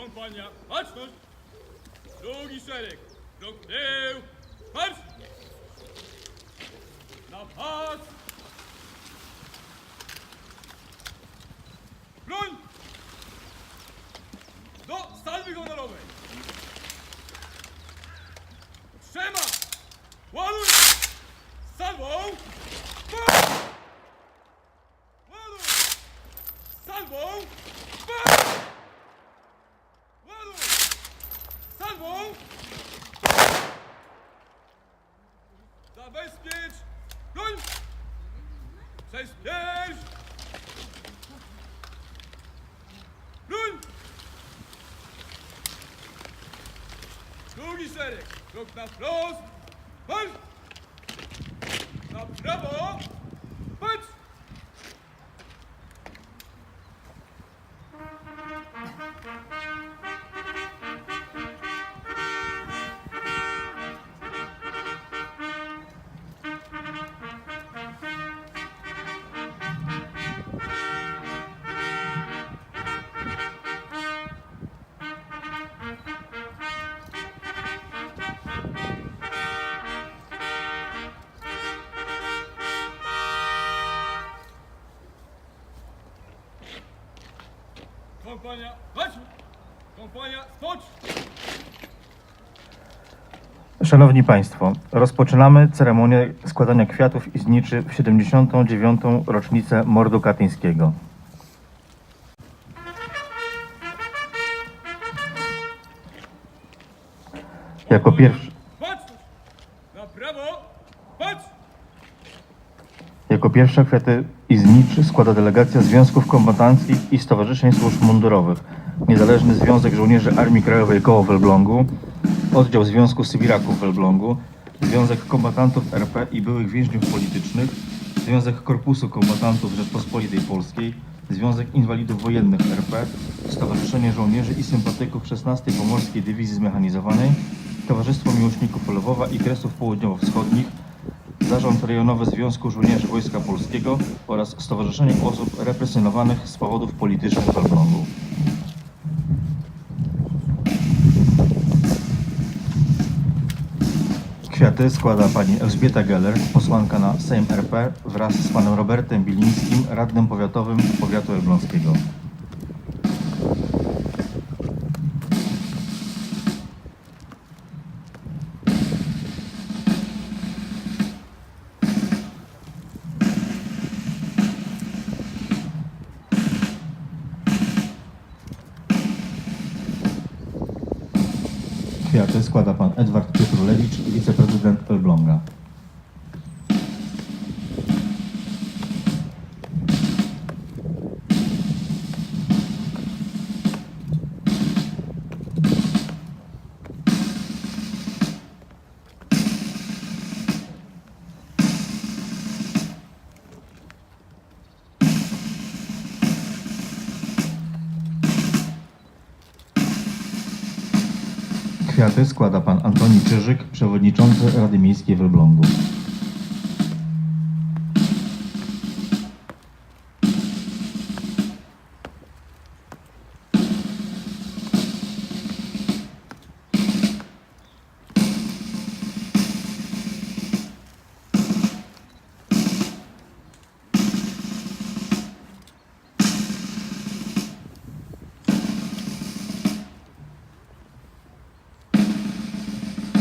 Kompania, baczność! Drugi szereg, krok tył, marsz! Na pas! Broń! Do salwy honorowej! Trzema! Ładuj! Salwą! Ładuj! Salwą! Ładuj! Salwą! Zabezpiecz! Broń! Przespierz! Broń! Drugi szereg! Krok na wprost! Marsz! Na prawo! Kompania, chodź! Kompania, spocz! Szanowni Państwo, rozpoczynamy ceremonię składania kwiatów i zniczy w 79. rocznicę mordu katyńskiego. Jako pierwszy, Patrz! Na prawo! Patrz! Jako pierwsza kwiaty i zniczy składa delegacja Związków Kombatanckich i Stowarzyszeń Służb Mundurowych, Niezależny Związek Żołnierzy Armii Krajowej Koło w Elblągu, Oddział Związku Sybiraków w Elblągu, Związek Kombatantów RP i byłych więźniów politycznych, Związek Korpusu Kombatantów Rzeczpospolitej Polskiej, Związek Inwalidów Wojennych RP, Stowarzyszenie Żołnierzy i Sympatyków 16 Pomorskiej Dywizji Zmechanizowanej, Towarzystwo Miłośników Lwowa i Kresów Południowo-Wschodnich, Zarząd Rejonowy Związku Żołnierzy Wojska Polskiego oraz Stowarzyszenie Osób Represjonowanych z powodów politycznych w Elblągu. Kwiaty składa pani Elżbieta Geller, posłanka na Sejm RP wraz z panem Robertem Bilińskim, radnym powiatowym powiatu elbląskiego. Kwiaty składa pan Edward Piotrulewicz, wiceprezydent Elbląga. Kwiaty składa pan Antoni Czyżyk, przewodniczący Rady Miejskiej w Elblągu.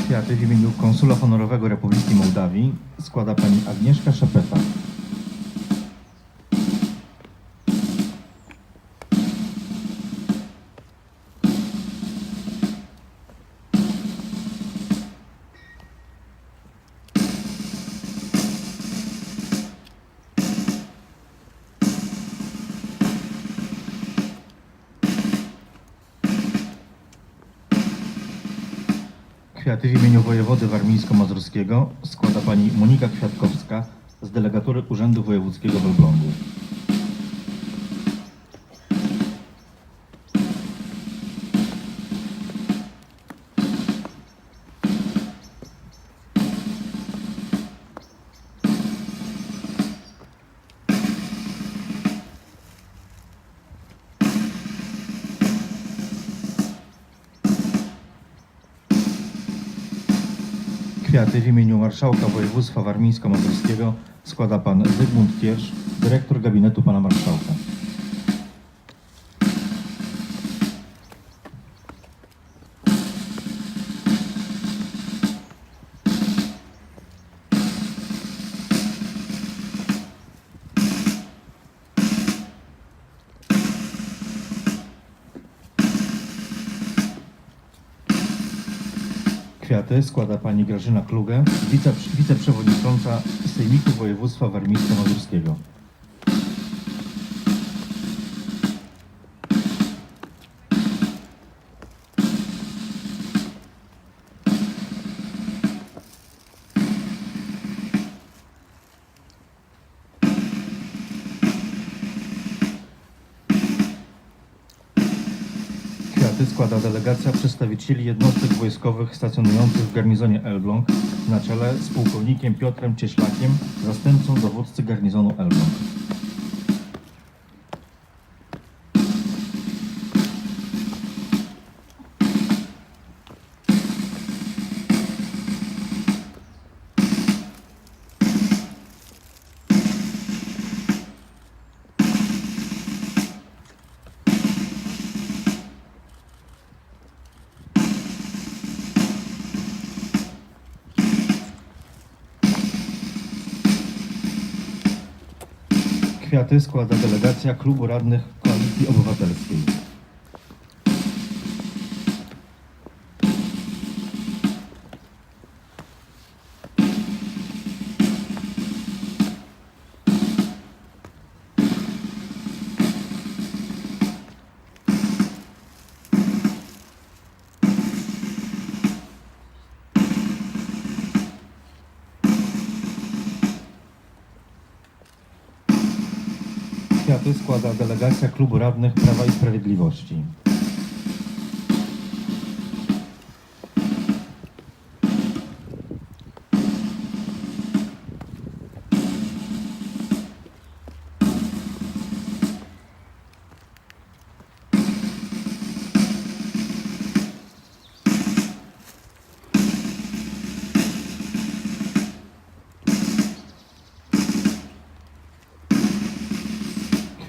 Kwiaty w imieniu konsula honorowego Republiki Mołdawii składa pani Agnieszka Szepeta. Kwiaty w imieniu wojewody warmińsko-mazurskiego składa pani Monika Kwiatkowska z delegatury Urzędu Wojewódzkiego w Elblągu. Kwiaty w imieniu Marszałka Województwa Warmińsko-Mazurskiego składa pan Zygmunt Kiersz, dyrektor gabinetu pana Marszałka. Składa pani Grażyna Klugę, wice, wiceprzewodnicząca Sejmiku Województwa Warmińsko-Mazurskiego. Składa delegacja przedstawicieli jednostek wojskowych stacjonujących w garnizonie Elbląg na czele z pułkownikiem Piotrem Cieślakiem, zastępcą dowódcy garnizonu Elbląg. Kwiaty składa delegacja Klubu Radnych Koalicji Obywatelskiej. Kwiaty składa delegacja Klubu Radnych Prawa i Sprawiedliwości.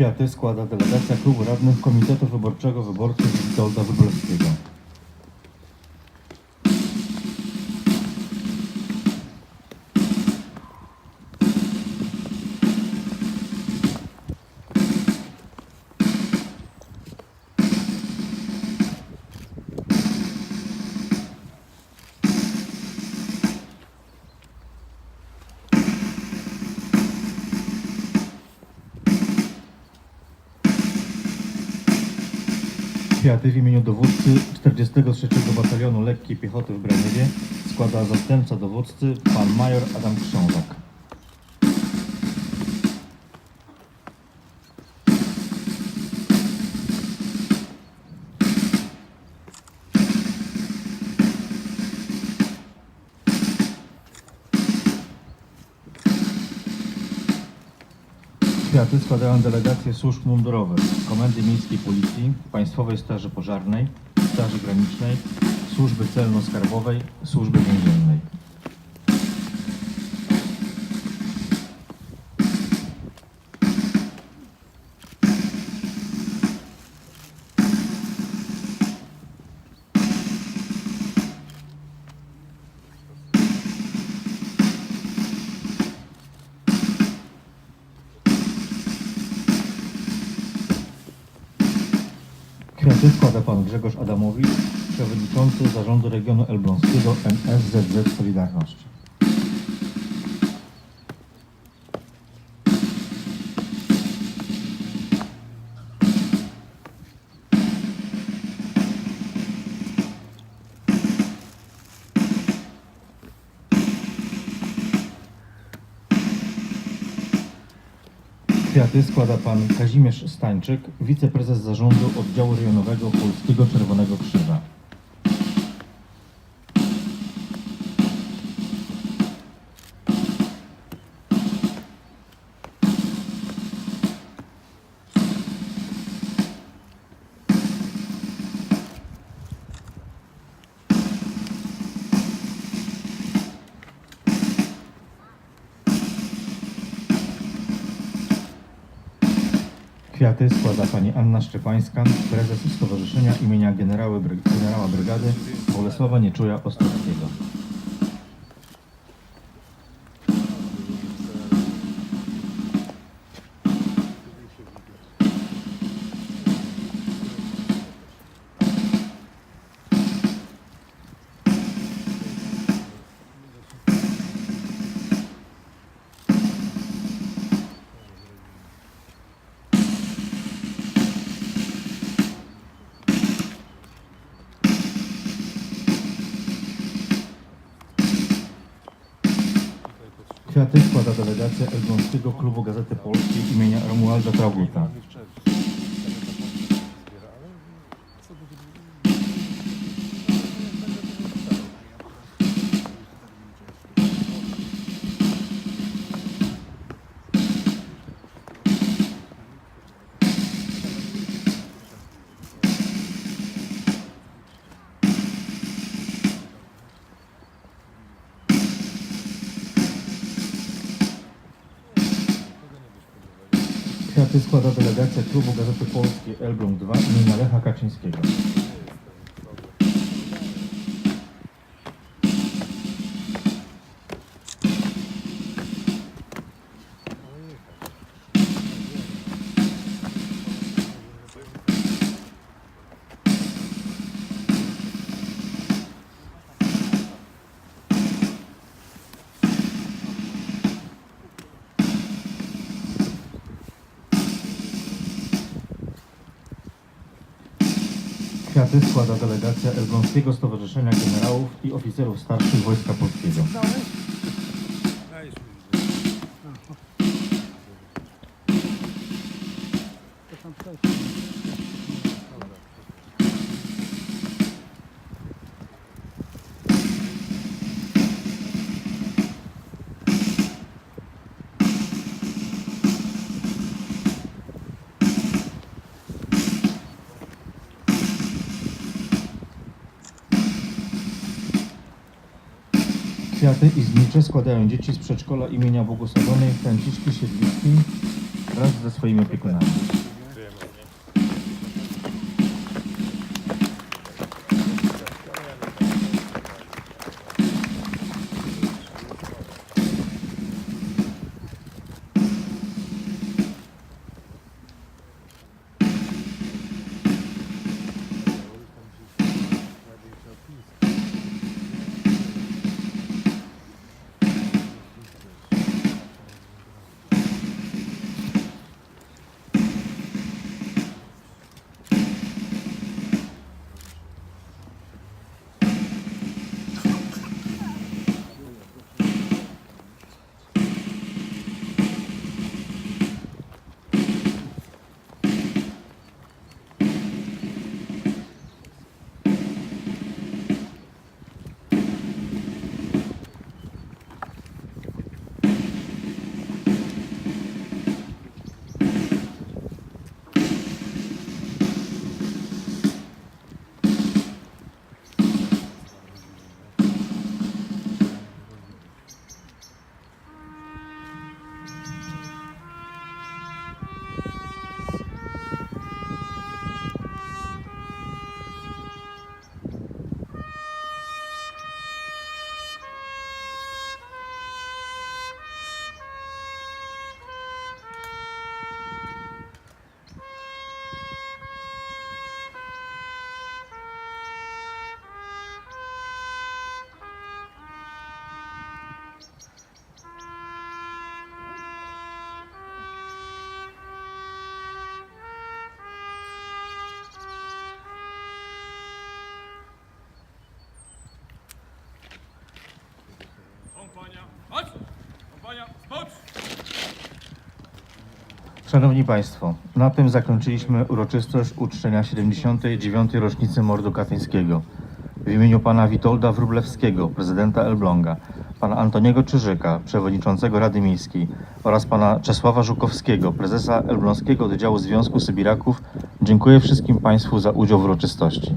Kwiaty składa delegacja Klubu Radnych Komitetu Wyborczego Wyborców Witolda Wróblewskiego. Kwiaty w imieniu dowódcy 43 Batalionu Lekkiej Piechoty w Braniewie składa zastępca dowódcy pan major Adam Krzązak. Kwiaty składają delegacje służb mundurowych, Komendy Miejskiej Policji, Państwowej Straży Pożarnej, Straży Granicznej, Służby Celno-Skarbowej, Służby Więziennej. Składa pan Grzegorz Adamowicz, przewodniczący Zarządu Regionu Elbląskiego NSZZ Solidarność. Kwiaty składa pan Kazimierz Stańczyk, wiceprezes zarządu oddziału rejonowego Polskiego Czerwonego Krzyża. Kwiaty składa pani Anna Szczepańska, prezes Stowarzyszenia imienia generały, generała brygady Bolesława Nieczuja Ostrowskiego. Kwiaty składa delegacja Elbląskiego Klubu Gazety Polskiej imienia Romualda Trauguta. Kwiaty składa delegacja Klubu Gazety Polskiej Elbląg 2 imienia Lecha Kaczyńskiego. Kwiaty składa delegacja Elbląskiego Stowarzyszenia Generałów i Oficerów Starszych Wojska Polskiego. Kwiaty i znicze składają dzieci z przedszkola imienia błogosławionej Franciszki Siedlickiej wraz ze swoimi opiekunami. Szanowni Państwo, na tym zakończyliśmy uroczystość uczczenia 79. rocznicy mordu katyńskiego. W imieniu pana Witolda Wróblewskiego, prezydenta Elbląga, pana Antoniego Czyżyka, przewodniczącego Rady Miejskiej oraz pana Czesława Żukowskiego, prezesa Elbląskiego Oddziału Związku Sybiraków, dziękuję wszystkim Państwu za udział w uroczystości.